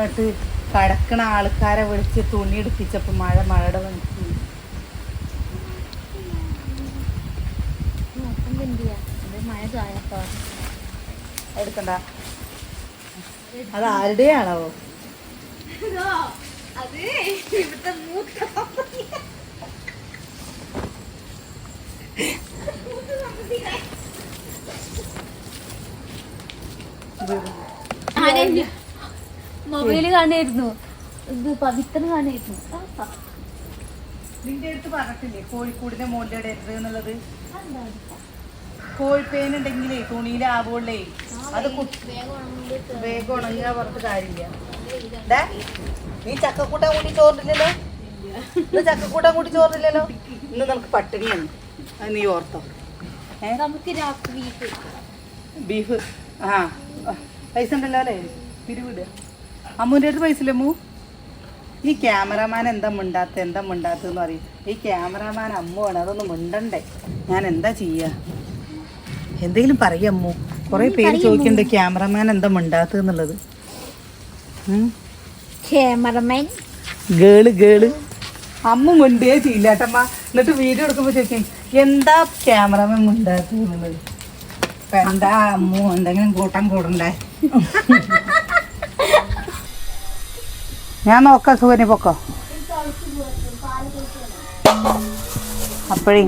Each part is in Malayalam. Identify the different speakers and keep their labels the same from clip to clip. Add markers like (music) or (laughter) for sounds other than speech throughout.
Speaker 1: പറഞ്ഞിട്ട് കടക്കണ ആൾക്കാരെ വിളിച്ച് തുണി എടുപ്പിച്ചപ്പോ മഴ മഴയുടെ വന്നിട്ട്
Speaker 2: മഴ ചായപ്പോ.
Speaker 1: എടുക്കണ്ട. അത് ആരുടെയാണോ?
Speaker 2: മൂത്ത മൊബൈൽ കാണായിരുന്നു. ഇത് പവിത്രന് കാണായിരുന്നു.
Speaker 1: നിന്റെ അടുത്ത് പറഞ്ഞിട്ടില്ലേ കോഴിക്കൂടിന്റെ മോളിൽ ഇടരുത് എന്നുള്ളത് കോഴിപ്പേൻ ഉണ്ടെങ്കിലേ തുണിയിലാവുള്ളേ അത് കുട്ടി വേഗം ഉണങ്ങുക പറഞ്ഞിട്ട് കാര്യമില്ല. ദേ, നീ ചക്കക്കൂട്ടാൻ കൂടി ചോറില്ലല്ലോ ഇന്ന് ചക്കക്കൂട്ടാൻ കൂടി ചോറില്ലല്ലോ ഇന്ന് നമുക്ക് പട്ടിണിയാണ്. അത് നീ ഓർത്തോ.
Speaker 2: നമുക്ക്
Speaker 1: ബീഫ്. ആ ആ, പൈസ ഉണ്ടല്ലോ അല്ലേ? പിരിവിടുക അമ്മൂന്റെ അടുത്ത് പൈസ ഇല്ല അമ്മു? ഈ ക്യാമറമാൻ എന്താ മിണ്ടാത്ത എന്താ മിണ്ടാത്ത എന്ന് പറയും. ഈ ക്യാമറമാൻ അമ്മുവാണ് അതൊന്നും മിണ്ടണ്ടേ. ഞാൻ എന്താ ചെയ്യുക എന്തെങ്കിലും പറയും അമ്മു. കുറേ പേര് ചോദിക്കുന്നുണ്ട് ക്യാമറമാൻ എന്താ മിണ്ടാത്തെന്നുള്ളത്
Speaker 2: ക്യാമറമാൻ?
Speaker 1: Girl girl. അമ്മ മുണ്ടേ ചെയ്യില്ല ഏട്ടമ്മ എന്നിട്ട് വീഡിയോ എടുക്കുമ്പോൾ ചോദിക്കും എന്താ ക്യാമറമാൻ മിണ്ടാത്ത എന്നുള്ളത്? എന്താ അമ്മു എന്തെങ്കിലും കൂട്ടം കൂടണ്ടേ? ഞാൻ നോക്കാം സുഖനി പൊക്കോ. അപ്പോഴേ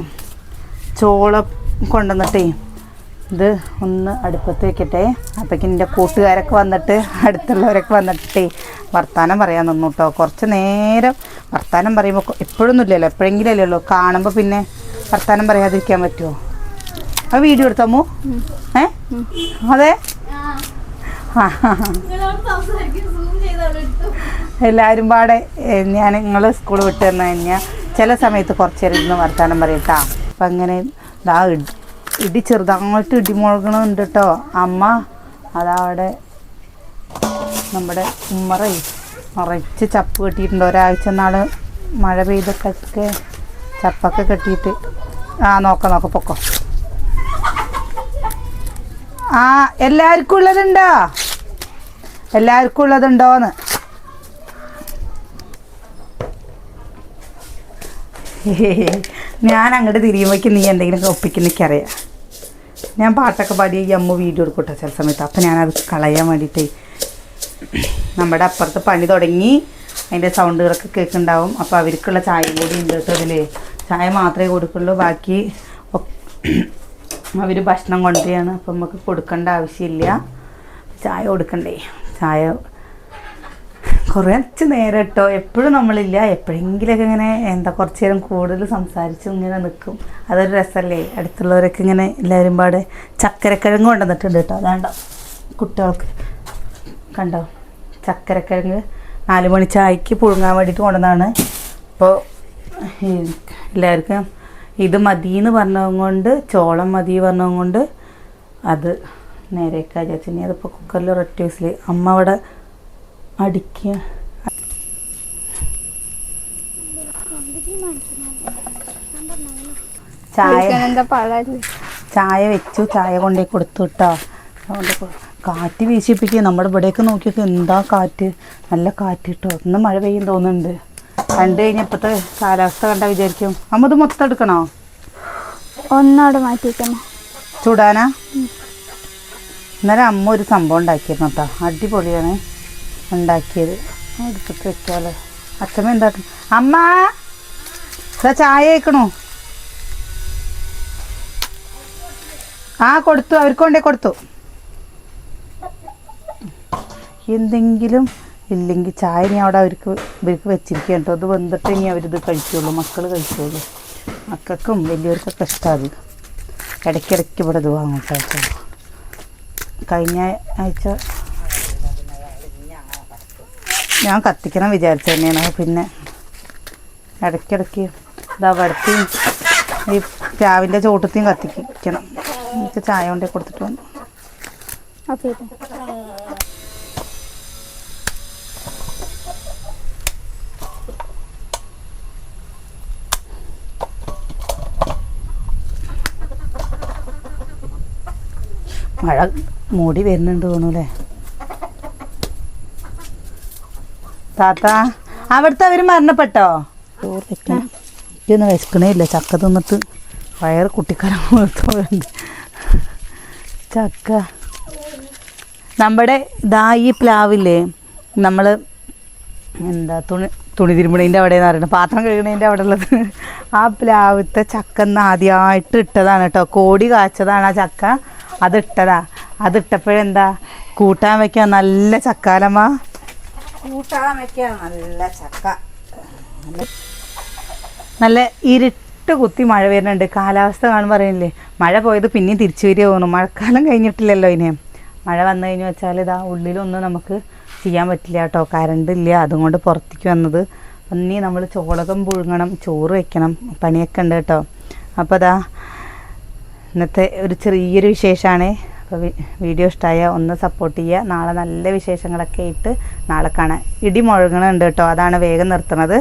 Speaker 1: ചോളം കൊണ്ടുവന്നിട്ടേ ഇത് ഒന്ന് അടുപ്പത്ത് വെക്കട്ടെ. അപ്പോഴേക്കും എന്റെ കൂട്ടുകാരൊക്കെ വന്നിട്ട് അടുത്തുള്ളവരൊക്കെ വന്നിട്ടേ വർത്താനം പറയാൻ നിന്നു കേട്ടോ. കുറച്ച് നേരം വർത്താനം പറയുമ്പോൾ എപ്പോഴൊന്നും ഇല്ലല്ലോ എപ്പോഴെങ്കിലും അല്ലല്ലോ കാണുമ്പോൾ പിന്നെ വർത്താനം പറയാതിരിക്കാൻ പറ്റുമോ ആ വീഡിയോ എടുത്തമ്മു ഏ? അതെ? (laughs) എല്ലാവരും പാടെ ഞാൻ നിങ്ങൾ സ്കൂൾ വിട്ട് തന്നെ കഴിഞ്ഞാൽ ചില സമയത്ത് കുറച്ച് നേരം വർത്താനം പറയട്ടാ അപ്പം അങ്ങനെ ഇതാ ഇടി ചെറുതായിട്ട് ഇടി മുഴകണമുണ്ട് കേട്ടോ അമ്മ അതവിടെ നമ്മുടെ ഉമ്മറ നിറച്ച് ചപ്പ് കെട്ടിയിട്ടുണ്ട്. ഒരാഴ്ച നാൾ മഴ പെയ്തിട്ടൊക്കെ ചപ്പൊക്കെ കെട്ടിയിട്ട്. ആ നോക്കാം നോക്ക പൊക്കോ. ആ എല്ലാവർക്കും ഉള്ളതുണ്ടോ? എല്ലാവർക്കും ഉള്ളതുണ്ടോന്ന് ഞാൻ അങ്ങോട്ട് തിരിയുമ്പോഴേക്ക് നീ എന്തെങ്കിലും ഒപ്പിക്കുന്ന എനിക്കറിയാം ഞാൻ പാട്ടൊക്കെ പാടി ഈ അമ്മ വീഡിയോ എടുക്കട്ടെ ചില സമയത്ത്. അപ്പം ഞാനത് കളയാൻ വേണ്ടിയിട്ടേ നമ്മുടെ അപ്പുറത്ത് പണി തുടങ്ങി. അതിന്റെ സൗണ്ടുകളൊക്കെ കേൾക്കുന്നുണ്ടാവും. അപ്പോൾ അവർക്കുള്ള ചായ കൂടി ഉണ്ട് കേട്ടോ അതിൽ ചായ മാത്രമേ കൊടുക്കുള്ളൂ. ബാക്കി അവർ ഭക്ഷണം കൊണ്ടുവരികയാണ്. അപ്പം നമുക്ക് കൊടുക്കേണ്ട ആവശ്യമില്ല. ചായ കൊടുക്കണ്ടേ? ചായ. കുറച്ച് നേരം കേട്ടോ എപ്പോഴും നമ്മളില്ല. എപ്പോഴെങ്കിലൊക്കെ ഇങ്ങനെ എന്താ കുറച്ച് നേരം കൂടുതൽ സംസാരിച്ച് ഇങ്ങനെ നിൽക്കും അതൊരു രസമല്ലേ അടുത്തുള്ളവരൊക്കെ ഇങ്ങനെ എല്ലാവരും പാടെ ചക്കരക്കിഴങ്ങ് കൊണ്ടുവന്നിട്ടുണ്ട് കേട്ടോ അതാണ്ടോ കുട്ടികൾക്ക്. കണ്ടോ? ചക്കരക്കിഴങ്ങ് നാല് മണി ചായക്ക് പുഴുങ്ങാൻ വേണ്ടിയിട്ട് കൊണ്ടുവന്നതാണ്. അപ്പോൾ എല്ലാവർക്കും ഇത് മതി എന്ന് പറഞ്ഞതുകൊണ്ട് ചോളം മതി പറഞ്ഞതും കൊണ്ട് അത് നേരെയൊക്കെ നീ അതിപ്പോൾ കുക്കറിൽ ഒരൊറ്റ വിസിൽ അമ്മ അവിടെ അടിക്കുക ചായ ചായ വെച്ചു. ചായ കൊണ്ടേ കൊടുത്തു കേട്ടോ അതുകൊണ്ട് കാറ്റ് വീശിപ്പിക്കുക നമ്മുടെ ഇവിടെയൊക്കെ നോക്കിയൊക്കെ എന്താ കാറ്റ്. നല്ല കാറ്റ് കിട്ടോ ഒന്ന് മഴ പെയ്യും തോന്നുന്നുണ്ട്. കണ്ടു കഴിഞ്ഞപ്പോഴത്തെ കാലാവസ്ഥ കണ്ടാൽ വിചാരിക്കും. അമ്മ ഇത് മൊത്തം എടുക്കണോ?
Speaker 2: ഒന്നോടെ മാറ്റിക്കണം
Speaker 1: ചൂടാനാ? ഇന്നലെ അമ്മ ഒരു സംഭവം ഉണ്ടാക്കിയിരുന്നു കേട്ടോ. അടിപൊളിയാണ് ഉണ്ടാക്കിയത്. എടുത്തിട്ട് വെക്കാമല്ലോ അച്ഛമ്മ എന്താക്കും അമ്മ! ഇതാ ചായ കേൾക്കണോ ആ കൊടുത്തു. അവർക്ക് കൊണ്ടേ കൊടുത്തു. എന്തെങ്കിലും ഇല്ലെങ്കിൽ ചായ ഇനി അവിടെ അവർക്ക് ഇവർക്ക് വെച്ചിരിക്കുക കേട്ടോ. അത് വന്നിട്ട് ഇനി അവരിത് കഴിക്കുള്ളൂ. മക്കൾ കഴിക്കുള്ളൂ. മക്കൾക്കും വലിയവർക്കൊക്കെ ഇഷ്ടമാണ് ഇടയ്ക്കിടയ്ക്ക് ഇവിടെ ഇത് വാങ്ങും കേട്ടോ. കഴിഞ്ഞ ആഴ്ച ഞാൻ കത്തിക്കണം വിചാരിച്ചു തന്നെയാണ്. പിന്നെ ഇടയ്ക്കിടയ്ക്ക് ഇതാ വെടത്തിയും ഈ പ്ലാവിന്റെ ചോട്ടത്തെയും കത്തിക്കണം. ചായ കൊണ്ടേ കൊടുത്തിട്ട് വന്നു.
Speaker 2: ഓക്കെ
Speaker 1: മഴ മൂടി വരുന്നുണ്ട് തോന്നൂലേ താത്ത അവിടുത്തെ അവർ മരണപ്പെട്ടോ? എനിക്കൊന്നും വിശക്കണേ ഇല്ല. ചക്ക തിന്നിട്ട് വയറ് കുട്ടിക്കാലം പോലത്തുണ്ട് ചക്ക. നമ്മുടെ ദായി ഈ പ്ലാവില്ലേ നമ്മൾ എന്താ തുണി തുണി തിരുമ്പണീന്റെ അവിടെ എന്ന് പറയുന്നത് പാത്രം കഴുകണേന്റെ അവിടെ ഉള്ളത്. ആ പ്ലാവിത്തെ ചക്കന്ന് ആദ്യമായിട്ട് ഇട്ടതാണ് കേട്ടോ. കോടി കാച്ചതാണ് ആ ചക്ക. അതിട്ടതാ. അതിട്ടപ്പോഴെന്താ കൂട്ടാൻ വെക്കാൻ നല്ല ചക്കാലമ്മ. കൂട്ടാൻ വെക്കാൻ നല്ല ചക്ക. നല്ല ഇരുട്ട് കുത്തി മഴ വരുന്നുണ്ട്. കാലാവസ്ഥ കാണുമ്പോൾ പറയുന്നില്ലേ മഴ പോയത് പിന്നെയും തിരിച്ചു വരിക തോന്നും മഴക്കാലം കഴിഞ്ഞിട്ടില്ലല്ലോ ഇനി. മഴ വന്നു കഴിഞ്ഞു വെച്ചാൽ ഇതാ ഉള്ളിലൊന്നും നമുക്ക് ചെയ്യാൻ പറ്റില്ല കേട്ടോ. കറണ്ട് ഇല്ല. അതുകൊണ്ട് പുറത്തേക്ക് വന്നത്. ഇനി നമ്മൾ ചോളകം പുഴുങ്ങണം ചോറ് വെക്കണം പണിയൊക്കെ ഉണ്ട് കേട്ടോ. അപ്പോൾ അതാ ഇന്നത്തെ ഒരു ചെറിയൊരു വിശേഷമാണ്. അപ്പോൾ വീഡിയോ ഇഷ്ടമായ ഒന്ന് സപ്പോർട്ട് ചെയ്യുക നാളെ നല്ല വിശേഷങ്ങളൊക്കെ ഇട്ട് നാളെ കാണാം. ഇടി മുഴങ്ങണുണ്ട് കേട്ടോ. അതാണ് വേഗം നിർത്തുന്നത്